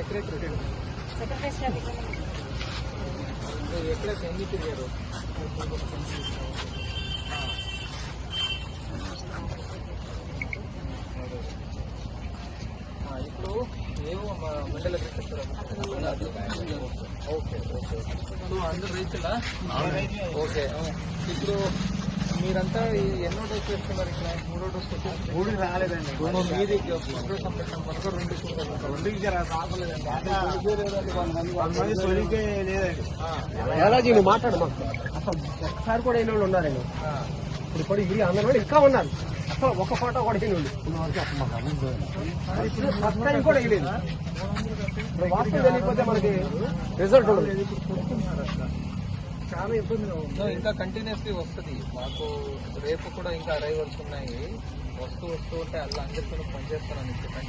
Secretary ఎక్కడ తిరిగారు? ఆ, ఇప్పుడు ఏవో మా మండల ఓకే ఓకే. సో అందరు రైతులా? ఓకే ఇప్పుడు మీరంతా ఈ ఎన్నో డోస్ వేస్తున్నారు ఇక్కడ? మూడో డోస్ మూడు రాలేదండి. మీది సంరక్షణ పథకం రెండు ఎలాజీ నువ్వు మాట్లాడు మాకు అసలు ఒక్కసారి కూడా అయిన వాళ్ళు ఉన్నారండి ఇప్పుడు కూడా ఇది అందరూ ఇంకా ఉన్నారు. అసలు ఒక ఫోటో కూడా అయిన వాళ్ళు ఇప్పుడు ఫస్ట్ టైం కూడా వేయలేదు ఇప్పుడు వాస్తవం తెలియకపోతే మనకి రిజల్ట్ ఉండదు. చాలా సో ఇంకా కంటిన్యూస్లీ వస్తుంది. మాకు రేపు కూడా ఇంకా అరైవల్స్ ఉన్నాయి. వస్తూ వస్తూ ఉంటే అలా అందరితో పనిచేస్తారని కంటిన్యూ